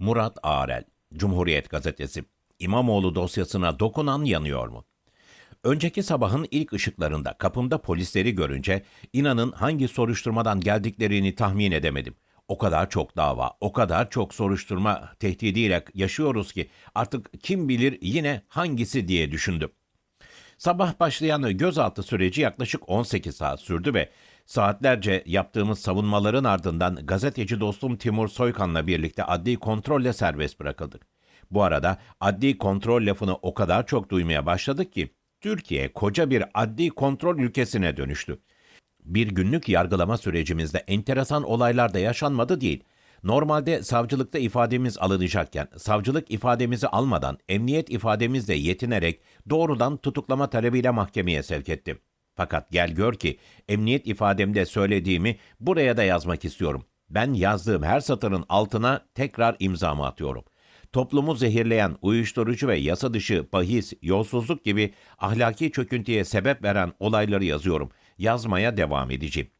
Murat Ağrel, Cumhuriyet Gazetesi. İmamoğlu dosyasına dokunan yanıyor mu? Önceki sabahın ilk ışıklarında kapımda polisleri görünce inanın hangi soruşturmadan geldiklerini tahmin edemedim. O kadar çok dava, o kadar çok soruşturma tehdidiyle yaşıyoruz ki artık kim bilir yine hangisi diye düşündüm. Sabah başlayan gözaltı süreci yaklaşık 18 saat sürdü ve saatlerce yaptığımız savunmaların ardından gazeteci dostum Timur Soykan'la birlikte adli kontrolle serbest bırakıldık. Bu arada adli kontrol lafını o kadar çok duymaya başladık ki Türkiye koca bir adli kontrol ülkesine dönüştü. Bir günlük yargılama sürecimizde enteresan olaylar da yaşanmadı değil. Normalde savcılıkta ifademiz alınacakken savcılık ifademizi almadan emniyet ifademizle yetinerek doğrudan tutuklama talebiyle mahkemeye sevk etti. Fakat gel gör ki emniyet ifademde söylediğimi buraya da yazmak istiyorum. Ben yazdığım her satırın altına tekrar imzamı atıyorum. Toplumu zehirleyen uyuşturucu ve yasa dışı bahis, yolsuzluk gibi ahlaki çöküntüye sebep veren olayları yazıyorum. Yazmaya devam edeceğim.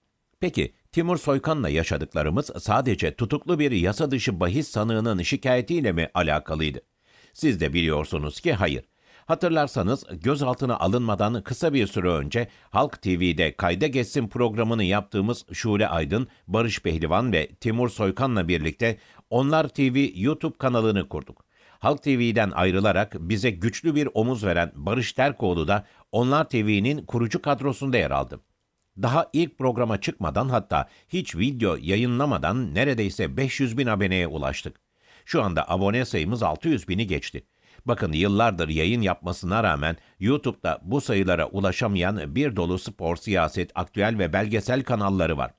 Peki Timur Soykan'la yaşadıklarımız sadece tutuklu bir yasa dışı bahis sanığının şikayetiyle mi alakalıydı? Siz de biliyorsunuz ki hayır. Hatırlarsanız gözaltına alınmadan kısa bir süre önce Halk TV'de Kayda Geçsin programını yaptığımız Şule Aydın, Barış Pehlivan ve Timur Soykan'la birlikte Onlar TV YouTube kanalını kurduk. Halk TV'den ayrılarak bize güçlü bir omuz veren Barış Terkoğlu da Onlar TV'nin kurucu kadrosunda yer aldı. Daha ilk programa çıkmadan hatta hiç video yayınlamadan neredeyse 500 bin aboneye ulaştık. Şu anda abone sayımız 600 bini geçti. Bakın yıllardır yayın yapmasına rağmen YouTube'da bu sayılara ulaşamayan bir dolu spor, siyaset, aktüel ve belgesel kanalları var.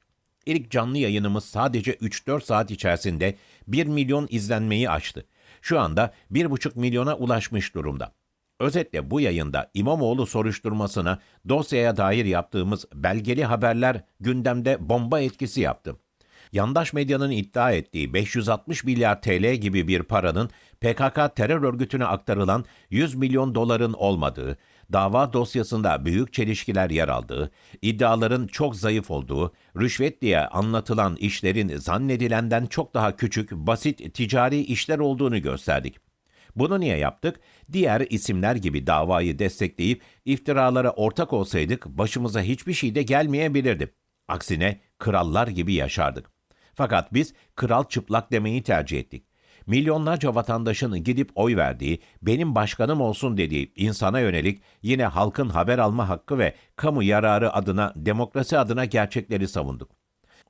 İlk canlı yayınımız sadece 3-4 saat içerisinde 1 milyon izlenmeyi aştı. Şu anda 1,5 milyona ulaşmış durumda. Özetle bu yayında İmamoğlu soruşturmasına dosyaya dair yaptığımız belgeli haberler gündemde bomba etkisi yaptı. Yandaş medyanın iddia ettiği 560 milyar TL gibi bir paranın PKK terör örgütüne aktarılan 100 milyon doların olmadığı, dava dosyasında büyük çelişkiler yer aldığı, iddiaların çok zayıf olduğu, rüşvet diye anlatılan işlerin zannedilenden çok daha küçük, basit ticari işler olduğunu gösterdik. Bunu niye yaptık? Diğer isimler gibi davayı destekleyip iftiralara ortak olsaydık başımıza hiçbir şey de gelmeyebilirdi. Aksine krallar gibi yaşardık. Fakat biz kral çıplak demeyi tercih ettik. Milyonlarca vatandaşın gidip oy verdiği, benim başkanım olsun dediği insana yönelik yine halkın haber alma hakkı ve kamu yararı adına, demokrasi adına gerçekleri savunduk.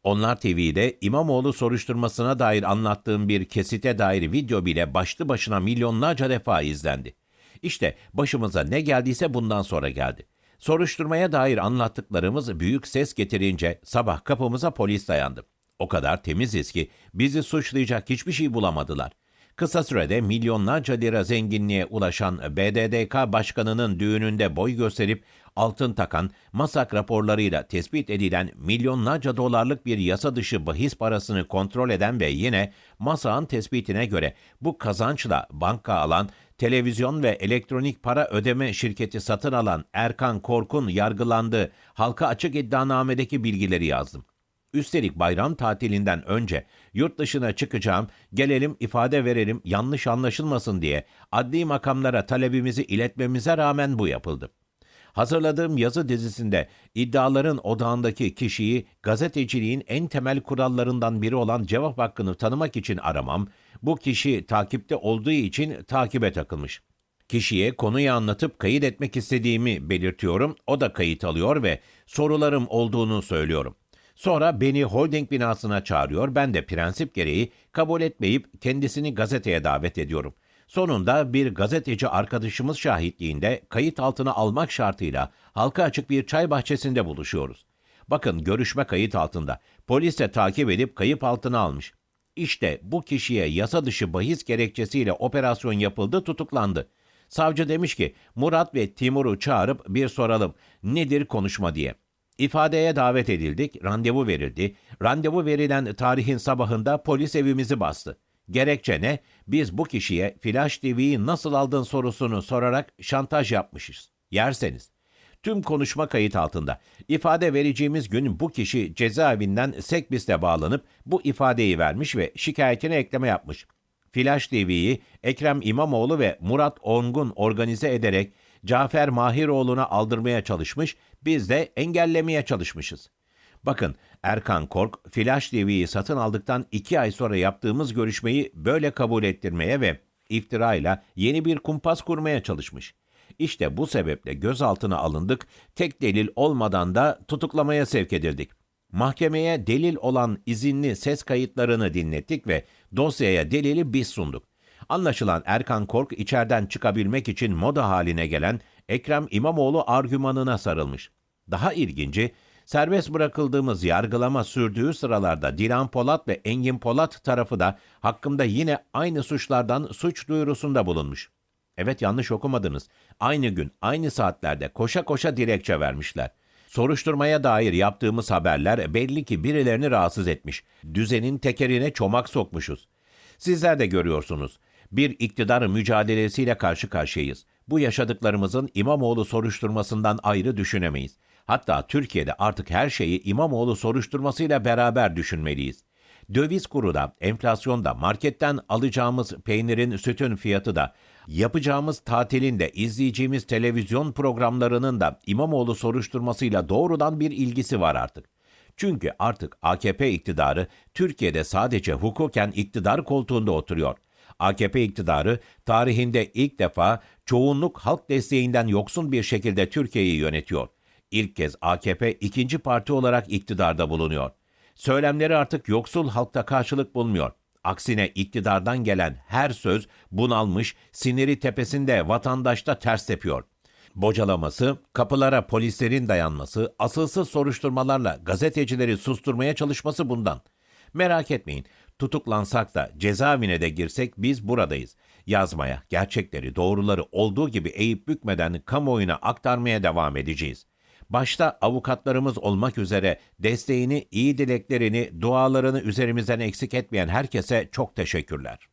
Onlar TV'de İmamoğlu soruşturmasına dair anlattığım bir kesite dair video bile başlı başına milyonlarca defa izlendi. İşte başımıza ne geldiyse bundan sonra geldi. Soruşturmaya dair anlattıklarımız büyük ses getirince sabah kapımıza polis dayandı. O kadar temiziz ki bizi suçlayacak hiçbir şey bulamadılar. Kısa sürede milyonlarca lira zenginliğe ulaşan BDDK başkanının düğününde boy gösterip altın takan, masak raporlarıyla tespit edilen milyonlarca dolarlık bir yasa dışı bahis parasını kontrol eden ve yine masağın tespitine göre bu kazançla banka alan, televizyon ve elektronik para ödeme şirketi satın alan Erkan Korkun yargılandı. Halka açık iddianamedeki bilgileri yazdım. Üstelik bayram tatilinden önce yurt dışına çıkacağım, gelelim ifade verelim yanlış anlaşılmasın diye adli makamlara talebimizi iletmemize rağmen bu yapıldı. Hazırladığım yazı dizisinde iddiaların odağındaki kişiyi gazeteciliğin en temel kurallarından biri olan cevap hakkını tanımak için aramam, bu kişi takipte olduğu için takibe takılmış. Kişiye konuyu anlatıp kayıt etmek istediğimi belirtiyorum, o da kayıt alıyor ve sorularım olduğunu söylüyorum. Sonra beni holding binasına çağırıyor. Ben de prensip gereği kabul etmeyip kendisini gazeteye davet ediyorum. Sonunda bir gazeteci arkadaşımız şahitliğinde kayıt altına almak şartıyla halka açık bir çay bahçesinde buluşuyoruz. Bakın görüşme kayıt altında. Polis de takip edip kayıp altına almış. İşte bu kişiye yasa dışı bahis gerekçesiyle operasyon yapıldı, tutuklandı. Savcı demiş ki Murat ve Timur'u çağırıp bir soralım nedir konuşma diye. İfadeye davet edildik, randevu verildi. Randevu verilen tarihin sabahında polis evimizi bastı. Gerekçe ne? Biz bu kişiye Flash TV'yi nasıl aldın sorusunu sorarak şantaj yapmışız. Yerseniz. Tüm konuşma kayıt altında. İfade vereceğimiz gün bu kişi cezaevinden Sekbis'te bağlanıp bu ifadeyi vermiş ve şikayetine ekleme yapmış. Flash TV'yi Ekrem İmamoğlu ve Murat Ongun organize ederek Cafer Mahiroğlu'na aldırmaya çalışmış, biz de engellemeye çalışmışız. Bakın Erkan Kork, Flash TV'yi satın aldıktan iki ay sonra yaptığımız görüşmeyi böyle kabul ettirmeye ve iftirayla yeni bir kumpas kurmaya çalışmış. İşte bu sebeple gözaltına alındık, tek delil olmadan da tutuklamaya sevk edildik. Mahkemeye delil olan izinli ses kayıtlarını dinlettik ve dosyaya delili biz sunduk. Anlaşılan Erkan Kork içeriden çıkabilmek için moda haline gelen Ekrem İmamoğlu argümanına sarılmış. Daha ilginci, serbest bırakıldığımız yargılama sürdüğü sıralarda Dilan Polat ve Engin Polat tarafı da hakkımda yine aynı suçlardan suç duyurusunda bulunmuş. Evet yanlış okumadınız. Aynı gün, aynı saatlerde koşa koşa dilekçe vermişler. Soruşturmaya dair yaptığımız haberler belli ki birilerini rahatsız etmiş. Düzenin tekerine çomak sokmuşuz. Sizler de görüyorsunuz. Bir iktidar mücadelesiyle karşı karşıyayız. Bu yaşadıklarımızın İmamoğlu soruşturmasından ayrı düşünemeyiz. Hatta Türkiye'de artık her şeyi İmamoğlu soruşturmasıyla beraber düşünmeliyiz. Döviz kuru da, enflasyon da, marketten alacağımız peynirin, sütün fiyatı da, yapacağımız tatilin de, izleyeceğimiz televizyon programlarının da İmamoğlu soruşturmasıyla doğrudan bir ilgisi var artık. Çünkü artık AKP iktidarı Türkiye'de sadece hukuken iktidar koltuğunda oturuyor. AKP iktidarı tarihinde ilk defa çoğunluk halk desteğinden yoksun bir şekilde Türkiye'yi yönetiyor. İlk kez AKP ikinci parti olarak iktidarda bulunuyor. Söylemleri artık yoksul halkta karşılık bulmuyor. Aksine iktidardan gelen her söz bunalmış, siniri tepesinde vatandaşta ters tepiyor. Bocalaması, kapılara polislerin dayanması, asılsız soruşturmalarla gazetecileri susturmaya çalışması bundan. Merak etmeyin, tutuklansak da cezaevine de girsek biz buradayız. Yazmaya, gerçekleri, doğruları olduğu gibi eğip bükmeden kamuoyuna aktarmaya devam edeceğiz. Başta avukatlarımız olmak üzere desteğini, iyi dileklerini, dualarını üzerimizden eksik etmeyen herkese çok teşekkürler.